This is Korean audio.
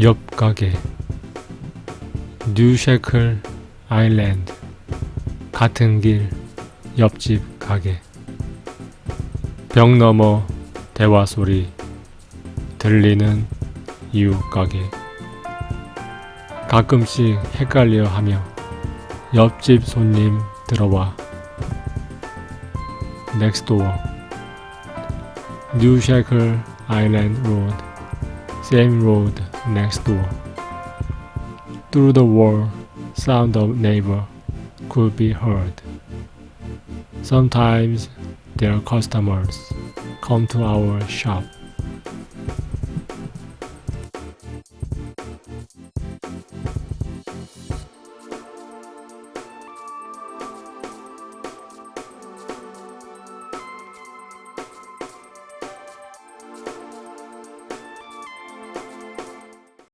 옆 가게 뉴셰클 아일랜드 같은 길 옆집 가게. 벽 너머 대화 소리 들리는 이웃 가게. 가끔씩 헷갈려 하며 옆집 손님 들어와. New Shackle Island Road same road next door. Through the wall sound of neighbor could be heard. Sometimes their customers come to our shop